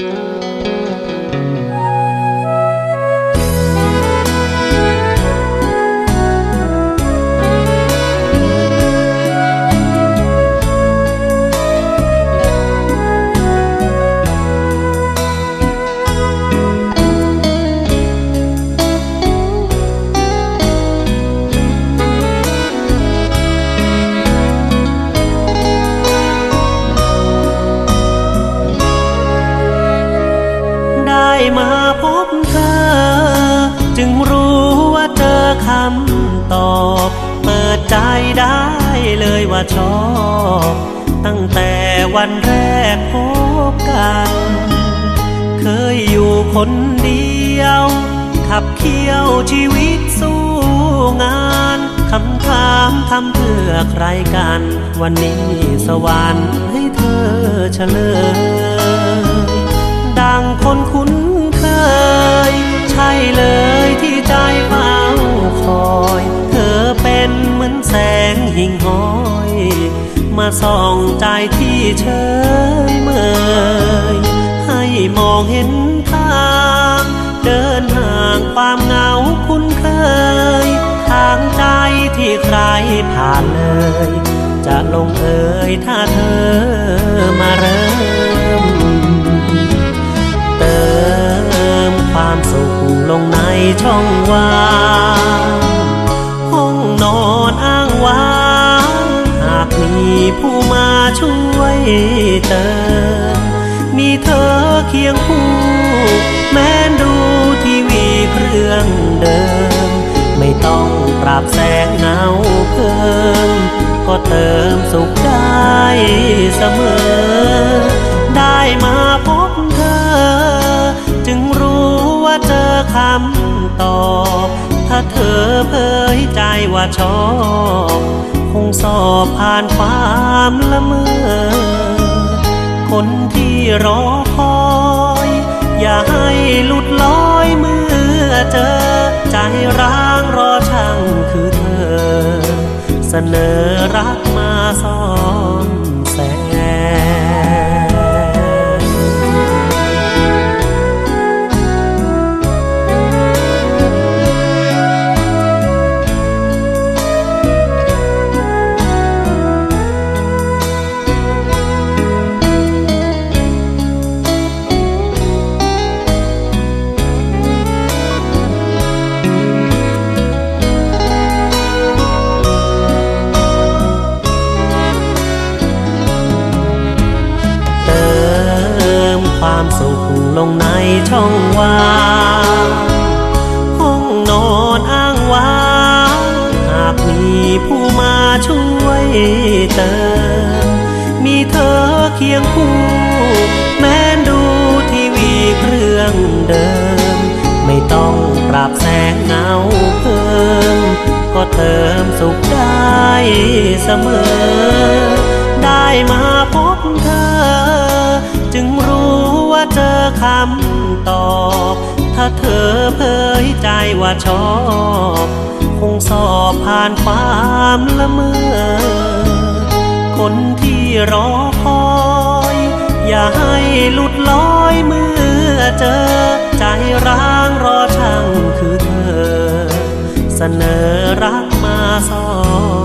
Música ใจได้เลยว่าชอบ ตั้งแต่วันแรกพบกัน เคยอยู่คนเดียว ขับเคี่ยวชีวิตสู้งานคำถามทำเพื่อใครกัน วันนี้สวรรค์ให้เธอเฉลยดังคนคุ้นเคย ใช่เลย มาส่องใจที่เฉยเมยให้มองเห็นทาง เดินห่างความเหงาคุ้นเคย ทางใจที่ใครผ่านเลย จะลงเอยถ้าเธอมาเริ่ม เติมความสุขลงในช่องว่าง ช่วยเติมมีเธอเคียงคู่ แม้นดูทีวีเครื่องเดิม ไม่ต้องปรับแสงเงาเพิ่ม ก็เติมสุขได้เสมอ ได้มาพบเธอ จึงรู้ว่าเจอคำตอบ ถ้าเธอเผยใจว่าชอบ คงสอบผ่านความละเมอ คนที่รอคอย อย่าให้หลุดลอยเมื่อเจอ ใจร้างรอช่างคือเธอ เสนอรั ความสุขลงในช่องว่างห้องนอนอ้างว้างหากมีผู้มาช่วยเติมมีเธอเคียงคู่ แม้ดูทีวีเครื่องเดิม ไม่ต้องปรับแสงเงาเพิ่มก็เติมสุขได้เสมอ ได้มาพบ คำตอบ ถ้าเธอเผยใจว่าชอบ คงสอบผ่านความละเมอ คนที่รอคอย อย่าให้หลุดลอยเมื่อเจอ ใจร้างรอช่างคือเธอ เสนอรักมาสอบ